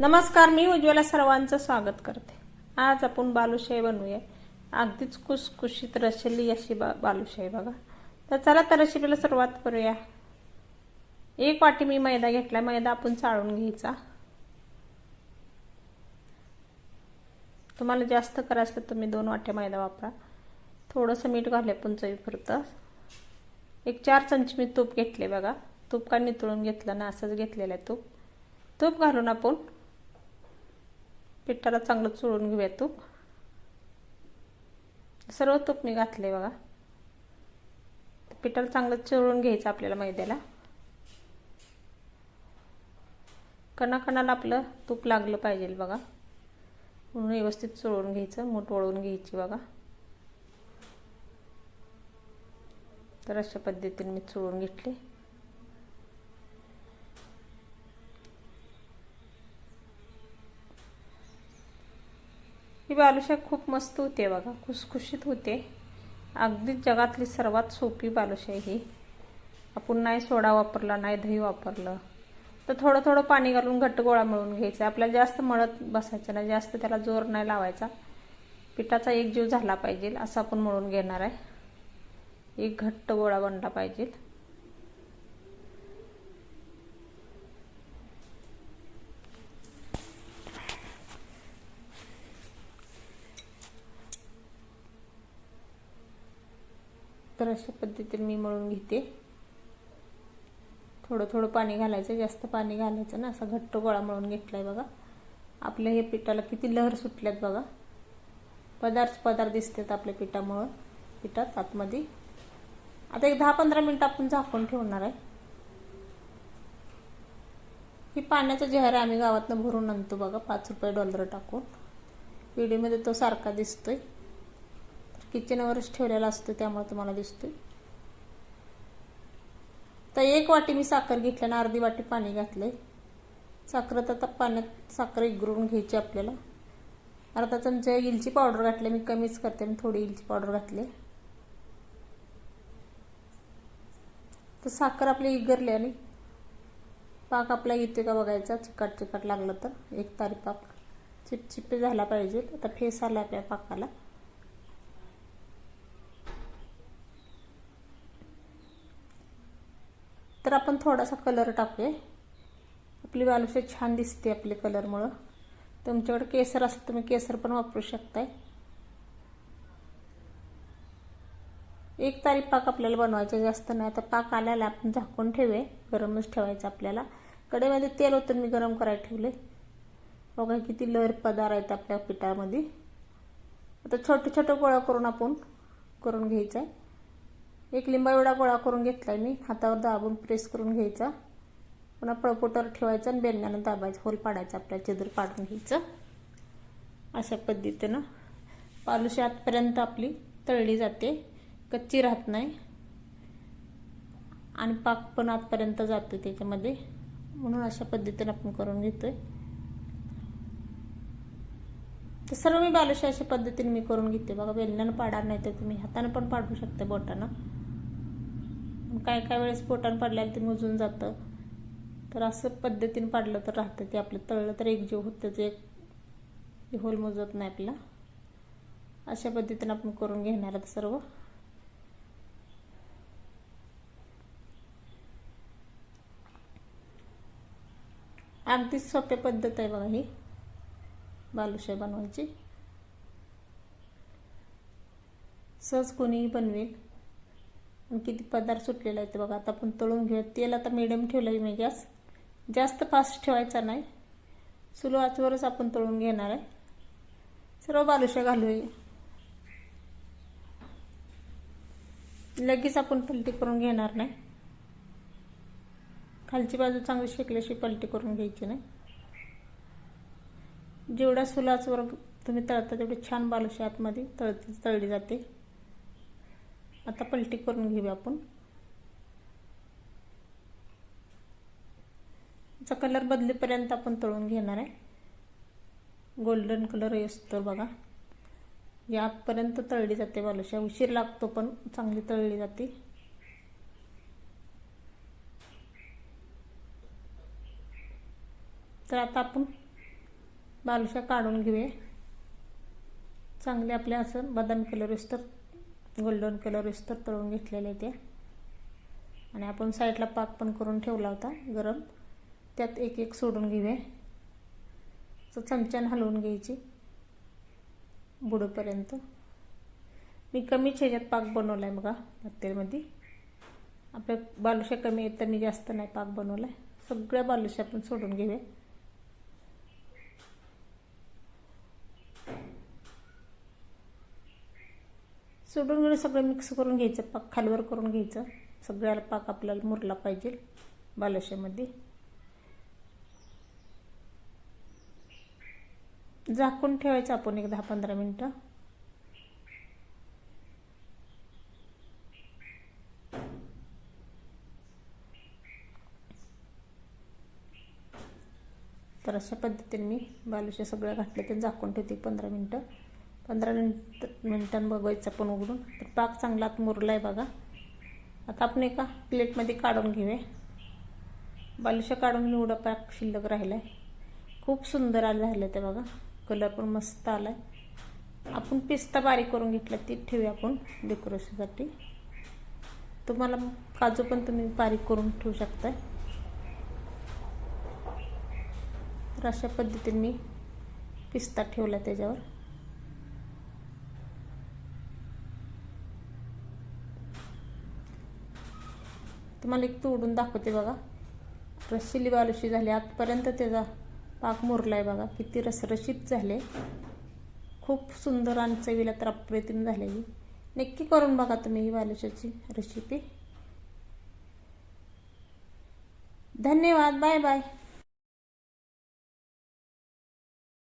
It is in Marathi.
नमस्कार मी उज्ज्वला सर्वांचं स्वागत करते. आज आपण बालुशाही बनवूया. अगदीच कुसकुशीत रचली अशी बा बालुशाही बघा. तर चला तर रेसिपीला सुरुवात करूया. एक वाटी मी मैदा घेतला. मैदा आपण चाळून घ्यायचा. तुम्हाला जास्त करायचं तर तुम्ही दोन वाट्या मैदा वापरा. थोडंसं मीठ घाले पण चवीपुरतं. एक चार चमचे मी तूप घेतले बघा. तूप का नितळून घेतलं ना असंच घेतलेलं आहे तूप. तूप घालून आपण पिठाला चांगलं चोळून घेऊया तूप. सर्व तूप मी घातले बघा. पिठाला चांगलं चोळून घ्यायचं आपल्याला मैद्याला. कणाकणाला आपलं तूप लागलं पाहिजे बघा. म्हणून व्यवस्थित चोळून घ्यायचं मूठ वळून घ्यायची बघा. तर अशा पद्धतीने मी चोळून घेतले. ही बालुशाही खूप मस्त होते बघा खुसखुशीत होते. अगदीच जगातली सर्वात सोपी बालुशाही ही. आपण नाही सोडा वापरला नाही दही वापरलं. तर थोडं थोडं पाणी घालून घट्ट गोळा मळून घ्यायचा. आपल्याला जास्त मळत बसायचं नाही जास्त त्याला जोर नाही लावायचा. पिठाचा एक जीव झाला पाहिजे असं आपण मळून घेणार आहे. एक घट्ट गोळा बनला पाहिजे. तर अशा पद्धतीने मी मळून घेते. थोडं थोडं पाणी घालायचं जास्त पाणी घालायचं ना असा घट्ट गोळा मळून आहे बघा. आपल्या हे पिठाला किती लहर सुटल्यात बघा. पदार्थ पदार्थ दिसतात आपल्या पिठामुळं पिठात आतमध्ये. आता एक दहा पंधरा मिनटं आपण झाकून ठेवणार आहे. ही पाण्याचा जहरा आम्ही गावातनं भरून आणतो बघा पाच रुपये डॉलर टाकून. व्हिडिओमध्ये तो सारखा दिसतोय. किचनवरच ठेवलेला असतो त्यामुळे तुम्हाला दिसतोय. तर एक वाटी मी साखर घेतल्यानं अर्धी वाटी पाणी घातलंय. साखर आता पाण्यात साखर इगरून घ्यायची आपल्याला. अर्धा चमचा इलची पावडर घातली मी कमीच करते मी थोडी इलची पावडर घातली. तर साखर आपली इगरली आणि पाक आपला येते का बघायचा चिकट चिकट लागलं तर. एक तारी पाक चिपचिपे झाला पाहिजे आता फेस आला आपल्या पाकाला. तर आपण थोडासा कलर टाकूया. आपली बालुशा छान दिसते आपल्या कलरमुळं तुमच्याकडे केसर असतं तुम्ही केसर पण वापरू शकताय. एक तारीख पाक आपल्याला बनवायचा जास्त नाही. आता पाक आल्याला आपण झाकून ठेवे गरमच ठेवायचं आपल्याला. कडेमध्ये तेल होतं मी गरम करायला ठेवले बघा किती लहर पदार आहेत आपल्या पिठामध्ये. आता छोटे छोटे गोळा करून आपण करून घ्यायचं आहे एक लिंबा एवढा गोळा करून घेतलाय मी. हातावर दाबून प्रेस करून घ्यायचा. पुन्हा पळपोटावर ठेवायचं आणि बेलण्यानं दाबायचं. होल पाडायचं आपल्या चिदर पाडून घ्यायचं. अशा पद्धतीनं. पालुशी आतपर्यंत आपली तळली जाते. कच्ची राहत नाही. आणि पाक पण आतपर्यंत जातो त्याच्यामध्ये. म्हणून अशा पद्धतीनं आपण करून घेतोय. तर सर्व मी बालुशा अशा पद्धतीने मी करून घेते बघा बेलण्यानं पाडणार नाही तर तुम्ही हातानं पण पाडू शकता बोटानं. काय काय वेळेस पोटान पाडल्याला ते मुजून जातं. तर असं पद्धतीने पाडलं तर राहतं ते आपलं. तळलं तर एक जीव होतं ते एक होल मोजत नाही आपला. अशा पद्धतीनं आपण करून घेणार आहोत सर्व. अगदी सोप्या पद्धत आहे बघा ही. बालुशाही बनवायची. सहज कोणीही बनवेल. किती पदार्थ सुटलेला आहे ते बघा. आता आपण तळून घेऊया. तेल आता मिडियम ठेवलं आहे मी गॅस. जास्त फास्ट ठेवायचा नाही. सुलो आचवरच आपण तळून घेणार आहे. सर्व बालुशा घालूया. लगेच आपण पलटी करून घेणार नाही. खालची बाजू चांगली शेकल्याशी पलटी करून घ्यायची नाही. जेवढ्या सुलाचवर तुम्ही तळता तेवढी छान बालुशी आतमध्ये तळती तळली जाते. आता पलटी करून घेऊया आपण. याचा कलर बदलेपर्यंत आपण तळून घेणार आहे. गोल्डन कलर असतो बघा. यापर्यंत आतपर्यंत तळली जाते बालुशा उशीर लागतो पण चांगली तळली जाते. तर आता आपण बालुशा काढून घेऊया. चांगले आपले असं बदामी कलर तर. गोल्डन कलर तर तळून घेतलेले ते. आणि आपण साईडला पाक पण करून ठेवला होता गरम. त्यात एक एक सोडून घेऊया. असं चमच्यानं हलवून घ्यायची. बुडोपर्यंत. मी कमीच ह्याच्यात पाक बनवला आहे बघा हॉटेलमध्ये. आपल्या बालुशा कमी आहेत तर मी जास्त नाही पाक बनवला आहे सगळ्या बालुशा आपण सोडून घेऊया. सोडून घेऊन सगळं मिक्स करून घ्यायचं. पाक खालवर करून घ्यायचं. सगळ्याला पाक आपल्याला मुरला पाहिजे बालुशामध्ये. झाकून ठेवायचं आपण एक दहा पंधरा मिनटं. तर अशा पद्धतीने मी बालुशा सगळ्या घातले ते झाकून ठेवते पंधरा मिनटं. पंधरा मिनिट मिनटांनी बघायचं पण उघडून. तर पाक चांगला मुरला आहे बघा. आता आपण एका प्लेटमध्ये काढून घेऊया. बालुशा काढून एवढा पाक शिल्लक राहिला आहे खूप सुंदर आलं झालं ते बघा. कलर पण मस्त आला आहे आपण पिस्ता बारीक करून घेतला ती ठेवूया आपण डेकोरेशनसाठी. तुम्हाला काजू पण तुम्ही बारीक करून ठेवू शकताय. तर अशा पद्धतीने मी पिस्ता ठेवला त्याच्यावर. तुम्हाला एक तोडून दाखवते बघा. रशिली बालुशी झाली. आतपर्यंत त्याचा पाक मुरला आहे बघा. किती रसरशीत झाले. खूप सुंदर आणि चवीला तर अप्रतिम झालेली. नक्की करून बघा तुम्ही ही बालुशाची रेसिपी धन्यवाद. Bye bye.